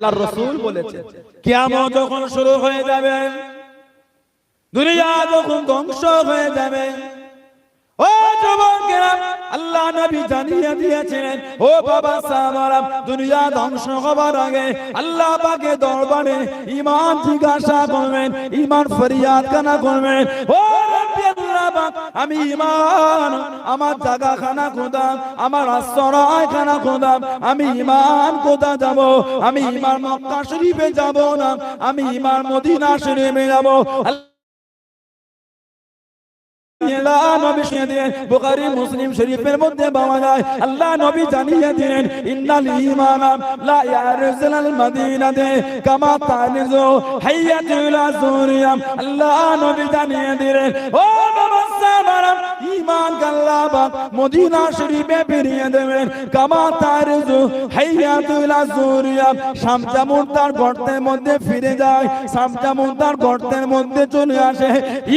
আল্লাহর রসুল বলেছে কিয়ামত যখন শুরু হয়ে যাবে, দুনিয়া যখন ধ্বংস হয়ে যাবে, ও যুবকেরা, আল্লাহ নবী জানিয়ে দিয়েছেন ও বাবা দুনিয়া ধ্বংস হবার আগে আল্লাহ পাকে দরবারে ইমান জিজ্ঞাসা করবেন ইমান ফরিয়াদ কানা করবেন। ও আমি ইমান, আমার জাগা খানা খোদাম আমার আশ্রয় খানা খোদাম আমি ইমান কোথা যাব? আমি ইমান মক্কা শরীফে যাব না? আমি ইমান মদিনা শরীফে যাব? বুখারী, মুসলিম শরীফের মধ্যে পাওয়া যায়, আল্লাহ নবী জানিয়ে দিলেন, ইন্নাল ঈমান লা ইয়ারজুল মদিনাতে কামা তানিজু হাইয়াতুল সুরিয়াম আল্লাহ নবী জানিয়ে দিলেন, ও বাবা ঈমান আল্লাহ মদিনা শরীফে ফিরিয়ে দেবেন। কামা তানিজু হাইয়াতুল সুরিয়াম শাম যেমন তার গর্তের মধ্যে ফিরে যায় শাম যেমন তার গর্তের মধ্যে চলে আসে।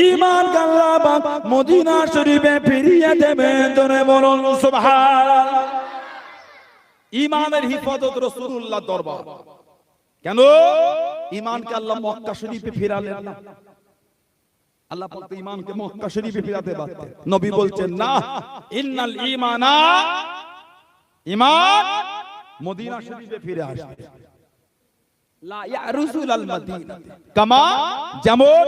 ঈমান আল্লাহ পাক মদিনা শরীফে ফিরিয়ে দেবে তোরে বলুন, সুবহানাল্লাহ। ইমানের হিফাজত রাসূলুল্লাহ দরবার। কেন? ইমানকে আল্লাহ মক্কা শরীফে ফিরালেন না। আল্লাহ পাক তো ইমানকে মক্কা শরীফে ফিরাতে পারতেন নবী বলছেন, না, ইন্নাল ঈমানা ইমান মদিনা শরীফে ফিরে আসবে। যেমন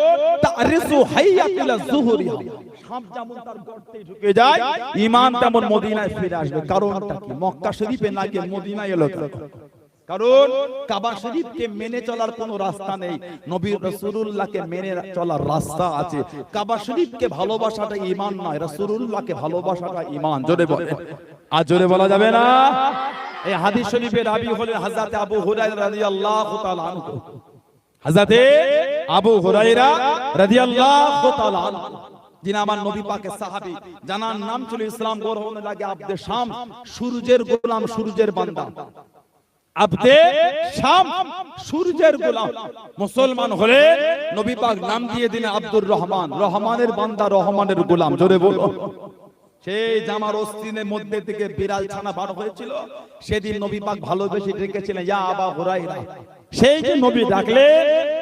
সাপ যেমন তার গর্তে ঢুকে যায় ঈমান তেমন মদিনায় ফিরে আসবে। কারণটা কি? মক্কা শরীফে না গিয়ে মদিনায় এলো? কারণ কাবা শরীফকে মেনে চলার কোনো রাস্তা নেই। নবী রাসূলুল্লাহকে মেনে চলার রাস্তা আছে। কাবা শরীফকে ভালোবাসাটা ঈমান নয় রাসূলুল্লাহকে ভালোবাসাটা ঈমান জোরে বলে। আর জোরে বলা যাবে না? এই হাদিস শরীফের রাবি হলেন হযরত আবু হুরায়রা রাদিয়াল্লাহু তাআলা আনহু। হযরতে আবু হুরায়রা রাদিয়াল্লাহু তাআলা আনহু। যিনি আমার নবী পাকের সাহাবী জানার নাম ছিল ইসলাম গ্রহণের লাগে আব্দে শাম সূর্যের গোলাম সূর্যের বান্দা। আব্দে শাম সূর্যের গোলাম। মুসলমান হলে নবী পাক নাম দিয়ে দিলেন আব্দুর রহমান। রহমানের বান্দা রহমানের গোলাম জোরে বলো সেই জামার অস্তিনের মধ্যে থেকে বিড়াল ছানা বার হয়েছিল সেদিন নবী পাক ভালোবেসে ডেকেছিলেন ইয়া আবা হুরাইরা সেই যে নবী ডাকলে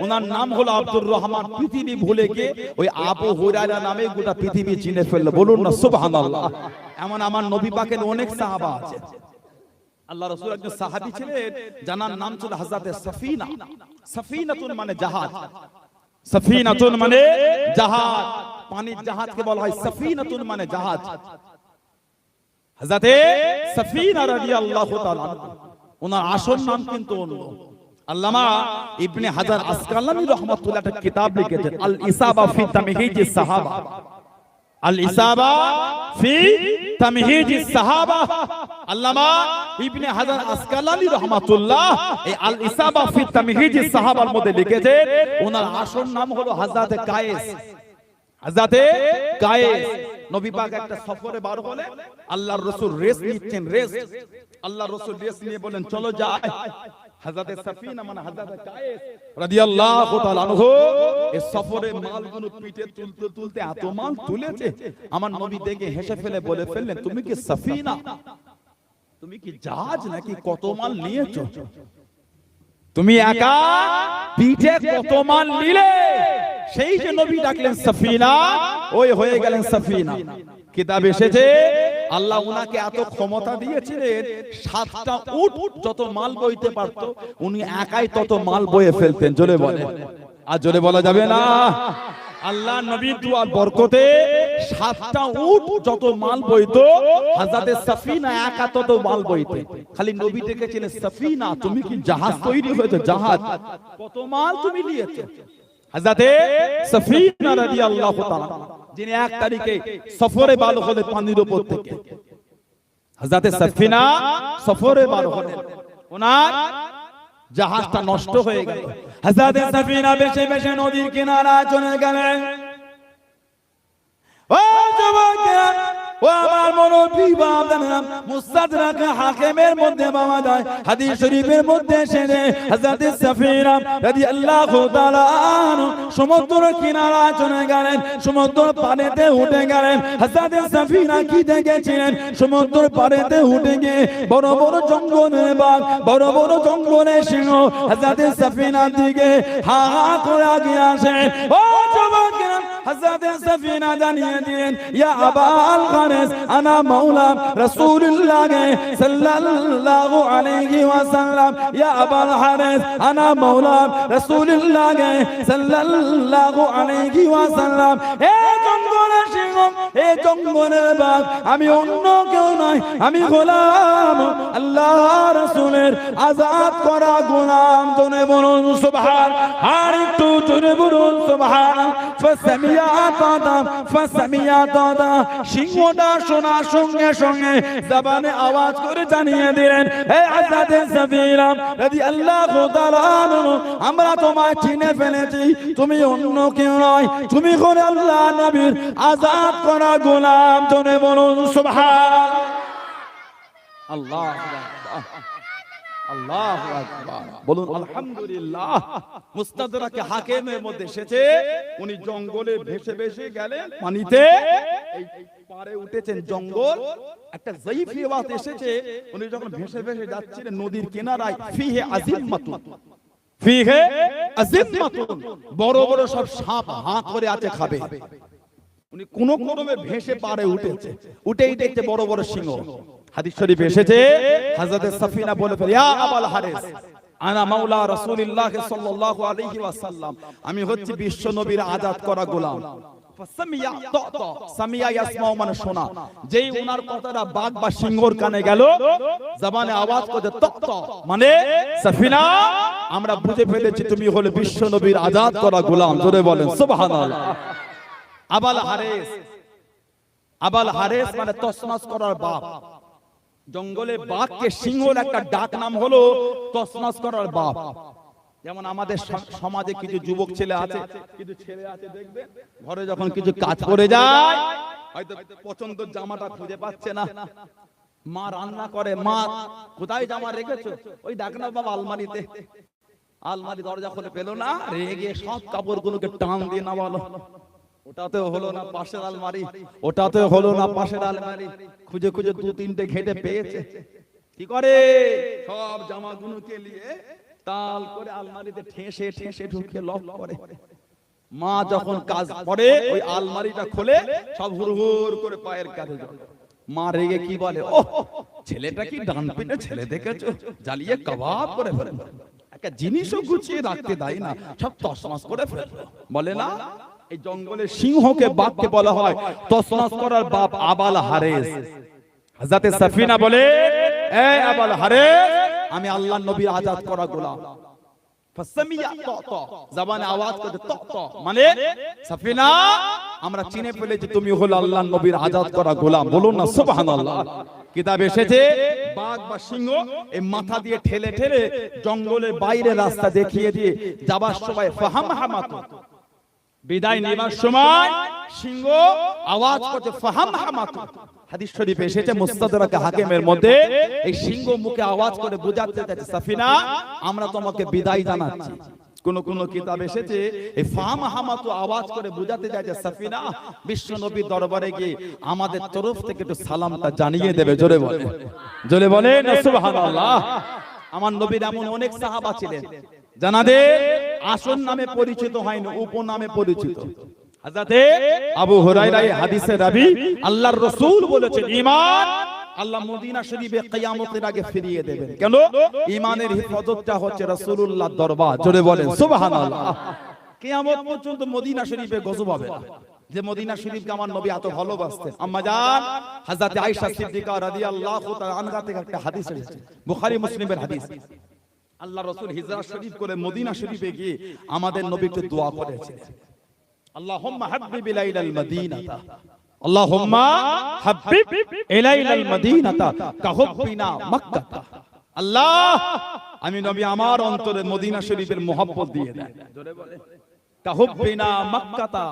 ওনার নাম হলো আব্দুর রহমান। পৃথিবী ভুলে গিয়ে ওই আবু হুরাইরা নামে গোটা পৃথিবী চিনে ফেলল। বলুন না সুবহানাল্লাহ। এমন আমার নবী পাকের অনেক সাহাবা আছে। আল্লাহ রসুল একজন সাহাবি ছিলেন জানার নাম ছিল হাজাতে সাফিনা। সাফিনাতুন মানে জাহাজ। সাফিনাতুন মানে জাহাজ। পানির জাহাজকে বলা হয় সাফিনাতুন মানে জাহাজ। হাজাতে সাফিনা রাদিয়াল্লাহু তাআলা ওনার আসল নাম কিন্তু অন্য। ওনার আসল নাম হলো আল্লাহর রাসূল রেস নিচ্ছেন রেস আল্লাহর রাসূল রেস নিয়ে বলেন, চলো যাই। হযরত সাফিনা মানে হযরত কায়েস রাদিয়াল্লাহু তাআলা আনহু এই সফরে মালগুলো পিঠে তুলতে তুলতে এত মাল তুলেছে। আমার নবী দেখে হেসে ফেলে বলে ফেললেন তুমি কি সাফিনা? তুমি কি জাহাজ নাকি কত মাল নিয়েছো? তুমি একা? পিঠে কত মাল নিলে? সেই যে নবী ডাকলেন সাফিনা ওই হয়ে গেলেন সাফিনা। কিতাব এসেছে? আল্লাহ উনাকে এত ক্ষমতা দিয়েছিলেন, সাতটা উট যত মাল বইতে পারত, উনি একাই তত মাল বয়ে ফেলতেন, জোরে বলে আর জোরে বলা যাবে না। আল্লাহ নবীর দুয়ার বরকতে সাতটা উট যত মাল বইতো হাজাতে সাফিনা একা তত মাল বইতে। খালি নবী ডেকেছিলেন, সাফিনা, তুমি কি জাহাজ তৈরি হয়েছে? জাহাজ। কত মাল তুমি নিয়েছো? হাজাতে সাফিনা রাদিয়াল্লাহু তাআলা যিনি এক তারিখে সফরে বালো হলেন পানির উপর থেকে। হাজাতে সাফিনা সফরে বালো হলেন। ওনার জাহাজটা নষ্ট হয়ে গেল। হাজাতে সাফিনা বেশে বেশে নদীর কিনারা চলে গেলেন। ও যুবকেরা ও আমার মুস্তাদরাক হাকিমের মধ্যে পাওয়া যায়, হাদিস শরীফের মধ্যে হযরত সাফিরা রাদিয়াল্লাহু তাআলা সমুদ্র কিনারায় চলে গেলেন সমুদ্র উঠে গেলেন। হযরত সাফিরা কি দেখেছিলেন? সমুদ্র উঠে গিয়ে বড় বড় জঙ্গলের বাঘ, বড় বড় জঙ্গলের সিংহ হযরত দিকে হা হা করে আগিয়ে ও হযরত সাফিনা জানিয়ে দিলেন ইয়া আবাল খারিস আনা মাওলা রাসূলুল্লাহ সাল্লাল্লাহু আলাইহি ওয়াসাল্লাম ইয়া আবাল হারিস আনা মাওলা রাসূলুল্লাহ সাল্লাল্লাহু আলাইহি ওয়াসাল্লাম হে আমি অন্য কেউ আমি গোলাম। আল্লাহ রাসূলের আজাদ করা গোলাম তোনে বলুন আর একটু বলুন ফাসামিয়া ফাসামিয়া সিংহটা সঙ্গে সঙ্গে জবানে আওয়াজ করে জানিয়ে দিলেন হে আজাদে রাদিয়াল্লাহু তাআলা আনহু, আমরা তোমায় চিনে ফেলেছি তুমি অন্য কেউ নয় তুমি করে আল্লাহ নবীর আজাদ করা গোলাম তোনে বলুন সুবহান। আল্লাহ আল্লাহ বলুন আলহামদুলিল্লাহ। মুস্তাদরাকে হাকিমের মধ্যে এসেছে। উনি জঙ্গলে ভেসে ভেসে গেলেন পানিতে। এই পারে উঠেছেন জঙ্গল। একটা জাইফ রিওয়াত এসেছে। উনি যখন ভেসে ভেসে যাচ্ছিলেন নদীর কিনারায় ফিহে ফিহে বড় বড় সব সাপ হাঁ করে আছে খাবে। উনি কোন ক্রমে ভেসে পারে উঠেছে। উঠেই দেখতে বড় বড় সিংহ। হাদিস শরীফ এসেছে হযরত সাফিনা বলে ফেলে ইয়া আবাল হারিস আনা মাওলা রাসূলুল্লাহ সাল্লাল্লাহু আলাইহি ওয়াসাল্লাম আমি হচ্ছি বিশ্ব নবীর আজাদ করা গোলাম। ফাসামিয়া তত সামিয়া ইয়াসমাউ মানে শোনা। যেই ওনার কথাটা বাঘ বা সিংহর কানে গেল জবানে আওয়াজ মানে সাফিনা আমরা বুঝে ফেলেছি তুমি হলে বিশ্ব নবীর আজাদ করা গোলাম। জোরে বলেন সুবহানাল্লাহ। আবাল হারেস। আবাল হারেস মানে তসমাস করার বাপ। জঙ্গলে বাঘকে সিংহর একটা ডাক নাম হলো তসমাস করার বাপ। যেমন আমাদের সমাজে কিছু যুবক ছেলে আছে, কিছু ছেলে আছে দেখবে ঘরে যখন কিছু কাজ করে যায়, হয়তো পছন্দের জামাটা খুঁজে পাচ্ছে না। মা রান্না করে, মা, কোথায় জামা রেখেছো? ওই ডাক না বাবা আলমারিতে। আলমারি দরজা খুলে পেল না, রেগে সব কাপড়গুলোকে টান দিয়ে নামালো। ওটাতে হলো না পাশের আলমারি। ওটাতে হলো না পাশের আলমারি। খুঁজে খুঁজে দু তিনটে ঘেটে পেয়েছে। কি করে? সব জামাগুলোকে নিয়ে তাল করে আলমারিতে ঠেসে ঠেসে ঢুকে লক করে। মা যখন কাজ করে ওই আলমারিটা খুলে সব হুড় করে পায়ের কাছে মা রেগে কি বলে? ও ছেলেটা কি ডান পিঠে ছেলে দেখেছ? জ্বালিয়ে কাবাব করে ফেলে একটা জিনিসও গুছিয়ে রাখতে দেয় না। সব তসমাস করে ফেলে বলে না এই জঙ্গলের সিংহকে বাঘকে বলা হয়। তসমাস করার বাপ আবাল হারেস হাজাতে সাফিনা বলে এ আবাল হারেস আমি আল্লাহ নবীর আজাদ করা গোলাম। জবানে আওয়াজ মানে সাফিনা আমরা চিনে ফেলেছি তুমি হলো আল্লাহর নবীর আজাদ করা গোলাম। বলুন না সুবহানাল্লাহ। কিতাব এসেছে বাঘ বা সিংহ এই মাথা দিয়ে ঠেলে ঠেলে জঙ্গলের বাইরে রাস্তা দেখিয়ে দিয়ে যাবার সময় ফাহাম হামাত বিদায় নেবার সময় সিংহ আওয়াজ করছে ফাহাম হামাত হাদিস শরীফে এসেছে মুস্তাদরাকে হাকিমের মধ্যে এই সিংহ মুখে আওয়াজ করে বোঝাতে চাইছে সাফিনা আমরা তোমাকে বিদায় জানাচ্ছি। কোন কোন কিতাব এসেছে এই হামাতু আওয়াজ করে বোঝাতে চাইছে সাফিনা বিশ্ব নবীর দরবারে গিয়ে আমাদের তরফ থেকে একটু সালামটা জানিয়ে দেবে জোরে বলে জোরে বলে সুবহানাল্লাহ। আমার নবীর এমন অনেক সাহাবা ছিলেন। জানাদের আসল নামে পরিচিত হয়নি উপনামে পরিচিত। হাজরাতে আবু হুরায়রা হাদিসে রাবি আল্লাহর রাসূল বলেছেন ঈমান আল্লাহ মদিনা শরীফে কিয়ামতের আগে ফিরিয়ে দেবেন। কেন? ঈমানের হিফাজতটা হচ্ছে রাসূলুল্লাহর দরবার। জোরে বলেন সুবহানাল্লাহ। কিয়ামত পর্যন্ত মদিনা শরীফে গজব হবে। না যে মদিনা শরীফকে আমার নবী এত ভালোবাসতেন। আম্মা জান হযরত আয়েশা সিদ্দিকা রাদিয়াল্লাহু তাআলা আনহা থেকে একটা হাদিস এসেছে। বুখারী মুসলিমের হাদিস। আল্লাহ রসুল হিজরা শরীফ করে মদিনা শরীফে গিয়ে আমাদের নবীকে দোয়া করেছিলেন। আল্লাহুম্মা হাব্বিব ইলাইনাল মাদিনাতা আল্লাহুম্মা হাব্বিব ইলাইনাল মাদিনাতা কাহুব্বিনা মক্কাতা আল্লাহ আমি নবী আমার অন্তরে মদিনা শরীফের মোহাব্বত দিয়ে দেন। জোরে বলে কাহুব্বিনা মক্কাতা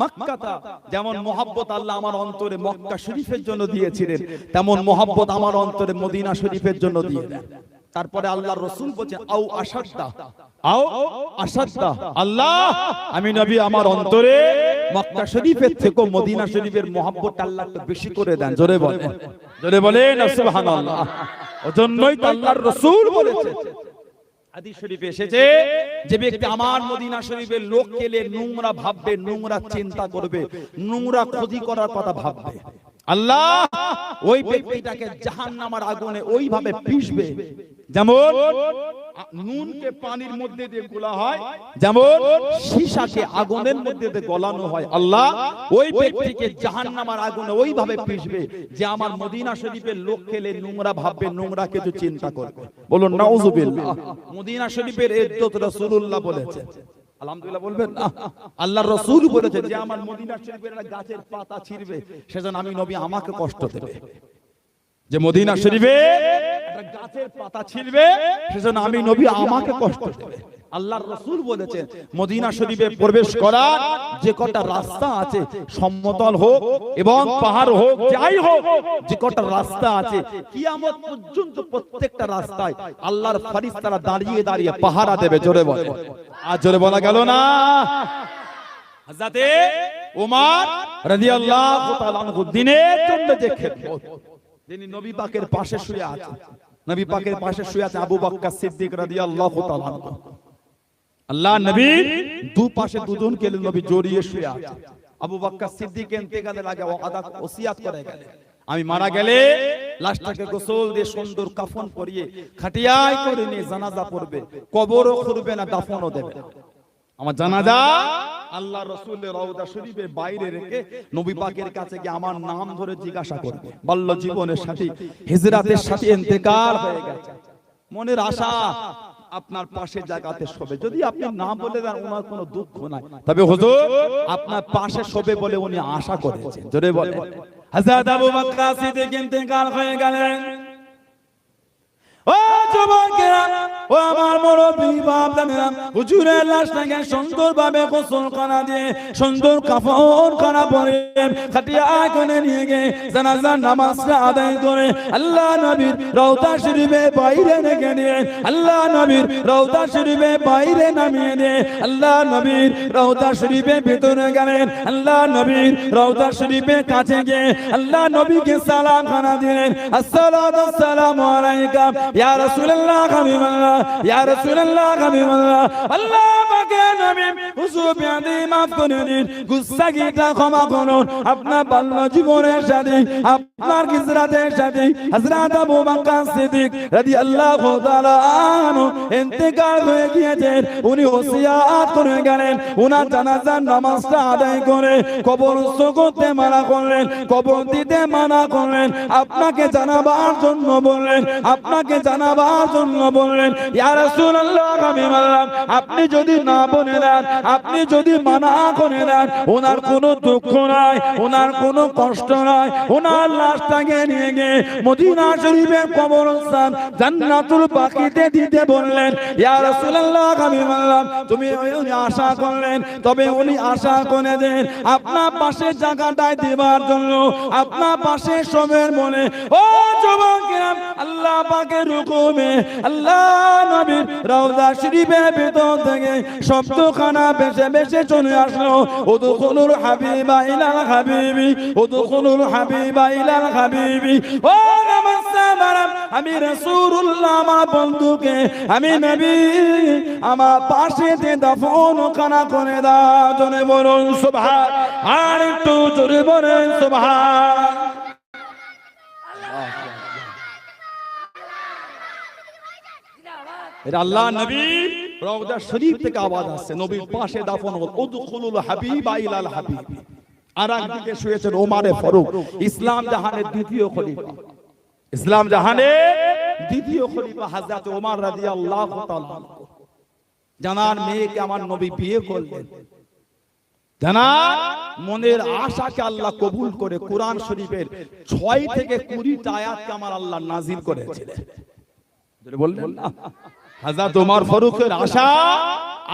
মক্কাতা। যেমন মোহাব্বত আল্লাহ আমার অন্তরে মক্কা শরীফের জন্য দিয়েছিলেন। তেমন মোহাব্বত আমার অন্তরে মদিনা শরীফের জন্য দিয়ে দেন তারপরে আল্লাহ রসুল বলছেন আও আসাদ্দা আও আসাদ্দা আল্লাহ আমি নবী আমার অন্তরে মক্কা শরীফের থেকে মদিনা শরীফের মোহাব্বত আল্লাহ একটু বেশি করে দেন। জোরে বলেন। জোরে বলেন সুবহানাল্লাহ। ওজন্যই তো আল্লাহর রসুল বলেছে। হাদিস শরীফে এসেছে যে ব্যক্তি আমার মদিনা শরীফের লোক কেলে নোংরা ভাববে নোংরা চিন্তা করবে নোংরা ক্ষতি করার কথা ভাববে। আল্লাহ ওই ব্যক্তিটাকে জাহান্নামের আগুনে ওইভাবে পিষবে। যেমন নুনকে পানির মধ্যে দিয়ে গোলা হয় যেমন সীসাকে আগুনের মধ্যে দিয়ে গলানো হয়। আল্লাহ ওই ব্যক্তিকে জাহান্নামের আগুনে ওইভাবে পিষবে যে আমার মদিনা শরীফের লোক খেলে নোংরা ভাববে নোংরা কিছু চিন্তা করবে। বলুন নাউজুবিল্লাহ। মদিনা শরীফের ইজ্জত রাসূলুল্লাহ বলেছে। আলহামদুলিল্লাহ বলবেন না। আল্লাহর রসুল বলেছে যে আমার মদিনা শরীফের একটা গাছের পাতা ছিঁড়বে। সেজন্য আমি নবী আমাকে কষ্ট দেবে। যে মদিনা শরীফে একটা গাছের পাতা ছিঁড়বে সেজন্য আমি নবী আমাকে কষ্ট দেবে। আল্লাহর রসুল বলেছেন মদিনা শরীফে প্রবেশ করা যে কটা রাস্তা আছে সমতল হোক এবং পাহাড় হোক যাই হোক যে কটা রাস্তা আছে কিয়ামত পর্যন্ত প্রত্যেকটা রাস্তায় আল্লাহর ফেরেশতারা দাঁড়িয়ে দাঁড়িয়ে পাহারা দেবে জোরে বলে আর জোরে বলা গেল না। হযরতে ওমর রাদিয়াল্লাহু তাআলা আনহু দিনের জন্য যে খেদমত যিনি নবী পাকের পাশে শুয়ে আছেন নবী পাকের পাশে শুয়ে আছে আবু বকর সিদ্দিক রাদিয়াল্লাহু তাআলা আনহু। আল্লাহ নবী দু পাশে দুজন কে নবী জড়িয়ে শুয়ে আছে। আবু বকর সিদ্দিক ইন্তেকালের আগে ওয়াদা ওসিয়াত করে গেলেন আমি মারা গেলে লাশটাকে গোসল দিয়ে সুন্দর কাফন পরিয়ে খাটিয়ায় করে নিয়ে জানাজা পড়বে। কবরও করবে না দাফনও দেবে। আমার জানাজা আল্লাহ রসুলের রওদা শরীফের বাইরে রেখে নবী পাকের কাছে গিয়ে আমার নাম ধরে জিজ্ঞাসা করবে। বাল্য জীবনের সাথে হিজরাতের সাথে ইন্তেকাল হয়ে গেছে। মনের আশা আপনার পাশে জায়গাতে শোবে। যদি আপনি না বলে দেন ওনার কোনো দুঃখ নাই। তবে হুজুর আপনার পাশে শোবে বলে উনি আশা করেছেন। জোরে বলে হযরত আবু বকর সিদ্দিক ইন্তেকাল হয়ে গেলেন। ও আমার মুরব্বী বাপ দামেরা হুজুরের লাশটাকে সুন্দরভাবে গোসল করা দিয়ে সুন্দর কাফন করা পরে খাটিয়া কোণে নিয়ে গিয়ে জানাজার নামাজটা আদায় করে আল্লাহ নবীর রওতা শরীফে বাইরে রেখে দিয়ে, আল্লাহ নবীর রওতা শরীফে বাইরে নামিয়ে দিয়ে, আল্লাহ নবীর রওতা শরীফে ভিতরে গেলেন, আল্লাহ নবীর রওতা শরীফে কাছে গিয়ে, আল্লাহ নবীকে সালাম খানা দিলেন আসসালাতু আসসালামু আলাইকা ইয়া রাসূলুল্লাহ, হাবিবাল্লাহ। ইয়া রাসূলুল্লাহ, হাবিবাল্লাহ। আল্লাহ পাকে নবী হুজুর বিয়াদি মাফ করে দিন গুস্তাগিটা ক্ষমা করুন। আপনার বাল্য জীবনের সাথে, আপনার হিজরাতের সাথে হযরত আবু বকর সিদ্দিক রাদিয়াল্লাহু তাআলা আনহু ইন্তেকাল হয়ে গিয়েছেন। উনি ওসিয়াত করে গেলেন ওনার জানাজার নামাজটা আদায় করে কবর করতে মানা করলেন, কবর দিতে মানা করলেন। আপনাকে জানাবার জন্য বললেন, আপনাকে জানাবার জন্য বললেন আমি আপনি যদি না বলে দেন, আপনি যদি মানা করে দেন, ওনার কোনো দুঃখ নাই, ওনার কোনো কষ্ট নাই, ওনার লাশটাকে নিয়ে গিয়ে মদিনা শরীফের কবরস্থান জান্নাতুল বাকিতে দিতে বললেন আমি তুমি উনি আশা করলেন, তবে উনি আশা করে দেন, আপনার পাশে জায়গাটায় দেবার জন্য, আপনার পাশে সবের মনে, ও আল্লাহ পাকের হুকুমে আল্লাহ নবীর রওজা শরীফের ভিতর থেকে শব্দখানা বেশে বেশে চলে আসলো। উদখুলুল হাবিবা ইলাল হাবিবি উদখুলুল হাবিবা ইলাল হাবিবি। ও আমি রাসূলুল্লাহ, আমার বন্ধুকে, আমি নবী, আমার পাশে দাফন খানা করে দাও। জনে বলুন, সুবহান, আর একটু জোরে বলেন, সুবহান। এটা আল্লাহ নবী রওজা শরীফ থেকে আওয়াজ আসছে। নবীর পাশে দাফন হল। উদখুলুল হাবিবা আর একদিকে শুয়েছেন ওমারে ফারুক। ইসলাম জাহানের দ্বিতীয় খলিফা। ইসলাম জাহানের দ্বিতীয় খলিফা রাদিয়াল্লাহু তাআলা জানার মেয়েকে আমার নবী বিয়ে করলেন। মনের আশাকে আল্লাহ কবুল করে কোরআন শরীফের ছয় থেকে কুড়িটা আয়াতকে আমার আল্লাহ নাজিল করেছিলেন। বললেন না? হাজরত ওমর ফারুকের আশা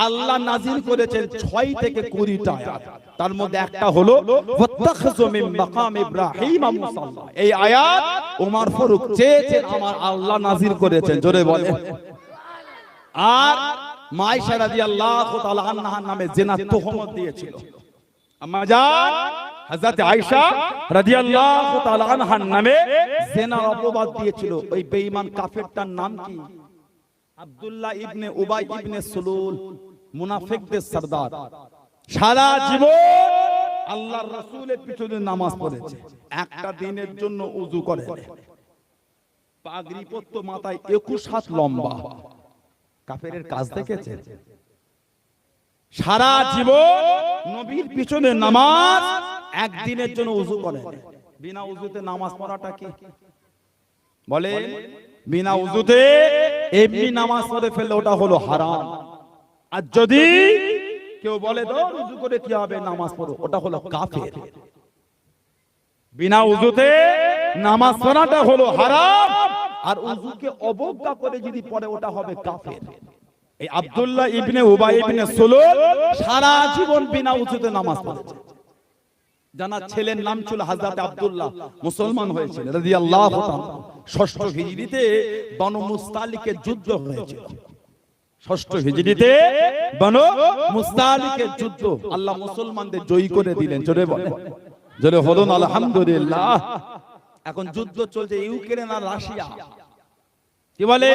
আল্লাহ নাজিল করেছেন ছয় থেকে কুড়িটা আয়াত। তার মধ্যে একটা হলো মাকাম ইব্রাহিম এই আয়াত ওমর ফারুক চেয়েছেন আমার আল্লাহ নাজিল করেছেন জোরে বলে আর মাইশা রাদিয়াল্লাহু তাআলা আনহার নামে জিনা তুহমত দিয়েছিল। আম্মা জান হযরত আয়েশা রাদিয়াল্লাহু তাআলা আনহার নামে জিনার অপবাদ দিয়েছিল। ওই বেঈমান কাফেরটার নাম কি? আব্দুল্লাহ ইবনে উবাই ইবনে সুলুল মুনাফিকদের সরদার। সারা জীবন আল্লাহর রাসূলের পিছনে নামাজ পড়েছে। একটা দিনের জন্য উযু করে। পাগড়ি পরতো মাথায় 21 হাত লম্বা। কাফেরের কাজ দেখেছে সারা জীবন নবীর পিছনে নামাজ একদিনের জন্য উযু করে। বিনা উযুতে নামাজ পড়াটা কি? বলে বিনা উযুতে এমনি নামাজ পড়ে ফেললে ওটা হলো হারাম। আর যদি কেউ বলে তো উযু করে কি হবে নামাজ পড়ো ওটা হলো কাফের। বিনা উযুতে নামাজ পড়াটা হলো হারাম। আর উযুকে অবজ্ঞা করে যদি পড়ে ওটা হবে কাফের। এই আব্দুল্লাহ ইবনে উবাই ইবনে সুলুল সারা জীবন বিনা উজুতে নামাজ পড়েছে। জানা ছেলের নাম ছিল হযরত আব্দুল্লাহ। মুসলমান হয়েছিল রাদিয়াল্লাহু তাআলা। ষষ্ঠ হিজরিতে বনু মুস্তালিকের যুদ্ধ হয়েছিল। ষষ্ঠ হিজরিতে বনু মুস্তালিকের যুদ্ধ। আল্লাহ মুসলমানদের জয়ী করে দিলেন। জোরে বলে জোরে হলুন আলহামদুলিল্লাহ। এখন যুদ্ধ চলছে ইউক্রেন আর রাশিয়া। কি বলে?